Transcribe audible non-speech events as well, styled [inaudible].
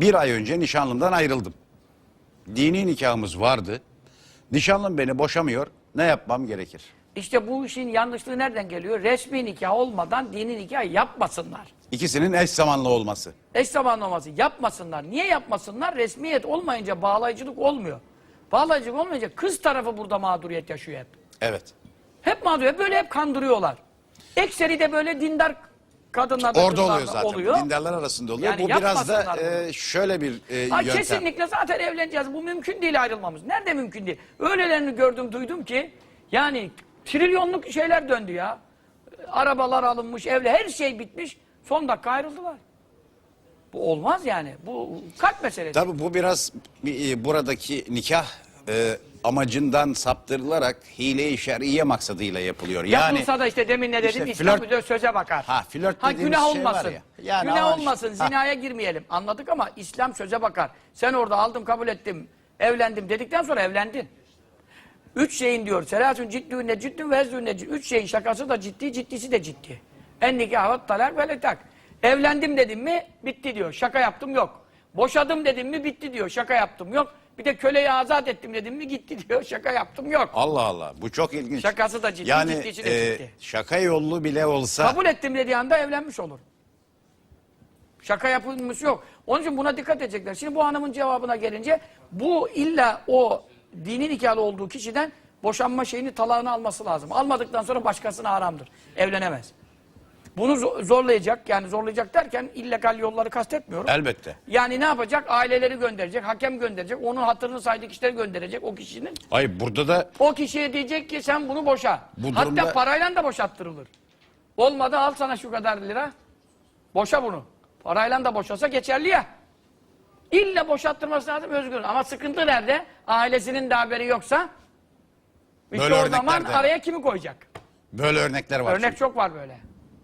Bir ay önce nişanlımdan ayrıldım. Dini nikahımız vardı. Nişanlım beni boşamıyor. Ne yapmam gerekir? İşte bu işin yanlışlığı nereden geliyor? Resmi nikah olmadan dini nikah yapmasınlar. İkisinin eş zamanlı olması. Eş zamanlı olması yapmasınlar. Niye yapmasınlar? Resmiyet olmayınca bağlayıcılık olmuyor. Bağlayıcılık olmayınca kız tarafı burada mağduriyet yaşıyor hep. Evet. Hep mağduriyet. Böyle hep kandırıyorlar. Ekseri de böyle dindar kadınlar da Orada oluyor zaten. oluyor. Dindarlar arasında oluyor. Yani Bu biraz da yapmasınlar e, şöyle bir e, Ha, yöntem. kesinlikle zaten evleneceğiz. Bu mümkün değil ayrılmamız. Nerede mümkün değil? Öylelerini gördüm duydum ki yani trilyonluk şeyler döndü ya. Arabalar alınmış, evle her şey bitmiş. Son dakika ayrıldılar. Bu olmaz yani. Bu kalp meselesi. Tabii bu biraz e, buradaki nikah e, amacından saptırılarak hile-i şer'iye maksadıyla yapılıyor. Yani Yapılsa da işte demin ne dedim? işte İslam flört- de söze bakar. Ha, flört ha dediğimiz günah şey var olmasın. ya. Yani günah ama olmasın, ha. zinaya girmeyelim. Anladık ama İslam söze bakar. Sen orada aldım, kabul ettim, evlendim dedikten sonra evlendin. Üç şeyin diyor. Selatun ciddüğüne ciddün ve ezdüğüne Üç şeyin şakası da ciddi, ciddisi de ciddi. En nikahat talak ve letak. Evlendim dedim mi bitti diyor. Şaka yaptım yok. Boşadım dedim mi bitti diyor. Şaka yaptım yok. Bir de köleyi azat ettim dedim mi gitti diyor. [laughs] Şaka yaptım yok. Allah Allah bu çok ilginç. Şakası da ciddi, yani, ciddisi de e, ciddi. şaka yollu bile olsa Kabul ettim dediği anda evlenmiş olur. Şaka yapılmış yok. Onun için buna dikkat edecekler. Şimdi bu hanımın cevabına gelince bu illa o dini nikahlı olduğu kişiden boşanma şeyini talağını alması lazım. Almadıktan sonra başkasına haramdır. Evlenemez. Bunu zo- zorlayacak yani zorlayacak derken illegal yolları kastetmiyorum. elbette. Yani ne yapacak? Aileleri gönderecek, hakem gönderecek, onun hatırını saydığı kişileri gönderecek o kişinin. Ay burada da O kişiye diyecek ki sen bunu boşa. Bu Hatta durumda- parayla da boşattırılır. Olmadı al sana şu kadar lira. Boşa bunu. Parayla da boşasa geçerli ya. İlla boşattırması lazım özgür. Ama sıkıntı nerede? Ailesinin de haberi yoksa işte Böyle o zaman araya kimi koyacak? böyle örnekler var. Örnek çünkü. çok var böyle.